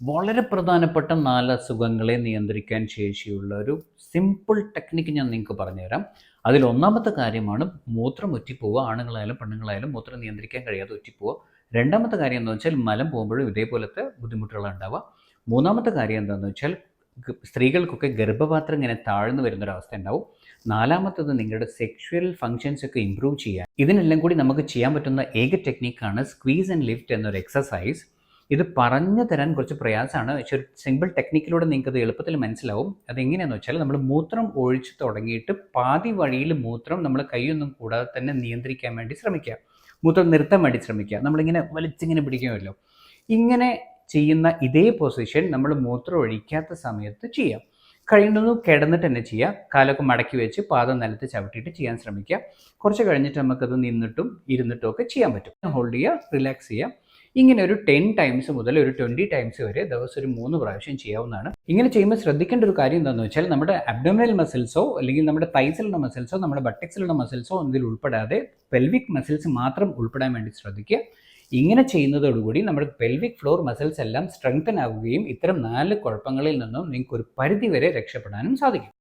വളരെ പ്രധാനപ്പെട്ട നാല് അസുഖങ്ങളെ നിയന്ത്രിക്കാൻ ശേഷിയുള്ള ഒരു സിമ്പിൾ ടെക്നിക്ക് ഞാൻ നിങ്ങൾക്ക് പറഞ്ഞുതരാം. അതിൽ ഒന്നാമത്തെ കാര്യമാണ് മൂത്രം ഒറ്റിപ്പോവുക ആണുങ്ങളായാലും പെണ്ണുങ്ങളായാലും മൂത്രം നിയന്ത്രിക്കാൻ കഴിയാതെ ഒറ്റിപ്പോവുക രണ്ടാമത്തെ കാര്യം എന്താണെന്ന് വെച്ചാൽ മലം പോകുമ്പോഴും ഇതേപോലത്തെ ബുദ്ധിമുട്ടുകൾ ഉണ്ടാവുക. മൂന്നാമത്തെ കാര്യം എന്താണെന്ന് വെച്ചാൽ സ്ത്രീകൾക്കൊക്കെ ഗർഭപാത്രം ഇങ്ങനെ താഴ്ന്നു വരുന്നൊരവസ്ഥ ഉണ്ടാവും. നാലാമത്തത് നിങ്ങളുടെ സെക്ഷുവൽ ഫങ്ഷൻസ് ഒക്കെ ഇമ്പ്രൂവ് ചെയ്യാൻ. ഇതിനെല്ലാം കൂടി നമുക്ക് ചെയ്യാൻ പറ്റുന്ന ഏക ടെക്നിക്കാണ് സ്ക്വീസ് ആൻഡ് ലിഫ്റ്റ് എന്നൊരു എക്സസൈസ് ഇത് പറഞ്ഞു തരാൻ കുറച്ച് പ്രയാസമാണ്. പക്ഷെ ഒരു സിമ്പിൾ ടെക്നിക്കിലൂടെ നിങ്ങൾക്ക് അത് എളുപ്പത്തിൽ മനസ്സിലാവും. അതെങ്ങനെയാണെന്ന് വെച്ചാൽ നമ്മൾ മൂത്രം ഒഴിച്ച് തുടങ്ങിയിട്ട് പാതി വഴിയിൽ മൂത്രം നമ്മൾ കൈയൊന്നും കൂടാതെ തന്നെ നിയന്ത്രിക്കാൻ വേണ്ടി ശ്രമിക്കുക. മൂത്രം നിർത്താൻ വേണ്ടി ശ്രമിക്കുക. നമ്മളിങ്ങനെ വലിച്ചിങ്ങനെ പിടിക്കുമല്ലോ. ഇങ്ങനെ ചെയ്യുന്ന ഇതേ പൊസിഷൻ നമ്മൾ മൂത്രം ഒഴിക്കാത്ത സമയത്ത് ചെയ്യാം. കഴിയുന്നതും കിടന്നിട്ട് തന്നെ ചെയ്യുക കാലൊക്കെ മടക്കി വെച്ച് പാദം നിലത്ത് ചവിട്ടിയിട്ട് ചെയ്യാൻ ശ്രമിക്കുക കുറച്ച് കഴിഞ്ഞിട്ട് നമുക്കത് നിന്നിട്ടും ഇരുന്നിട്ടും ഒക്കെ ചെയ്യാൻ പറ്റും. ഹോൾഡ് ചെയ്യുക റിലാക്സ് ചെയ്യുക. ഇങ്ങനെ ഒരു ടെൻ ടൈംസ് മുതൽ ഒരു ട്വന്റി ടൈംസ് വരെ ദിവസം ഒരു മൂന്ന് പ്രാവശ്യം ചെയ്യാവുന്നതാണ്. ഇങ്ങനെ ചെയ്യുമ്പോൾ ശ്രദ്ധിക്കേണ്ട ഒരു കാര്യം എന്താണെന്ന് വെച്ചാൽ നമ്മുടെ അബ്ഡോമിനൽ മസിൽസോ അല്ലെങ്കിൽ നമ്മുടെ തൈസിലുള്ള മസിൽസോ നമ്മുടെ ബട്ടക്സിലുള്ള മസിൽസോ ഇതിൽ ഉൾപ്പെടാതെ പെൽവിക് മസിൽസ് മാത്രം ഉൾപ്പെടാൻ വേണ്ടി ശ്രദ്ധിക്കുക. ഇങ്ങനെ ചെയ്യുന്നതോടുകൂടി നമ്മുടെ പെൽവിക് ഫ്ലോർ മസിൽസ് എല്ലാം സ്ട്രെങ്തൻ ആവുകയും ഇത്തരം നാല് കുഴപ്പങ്ങളിൽ നിന്നും നിങ്ങൾക്ക് ഒരു പരിധി വരെ രക്ഷപ്പെടാനും സാധിക്കും.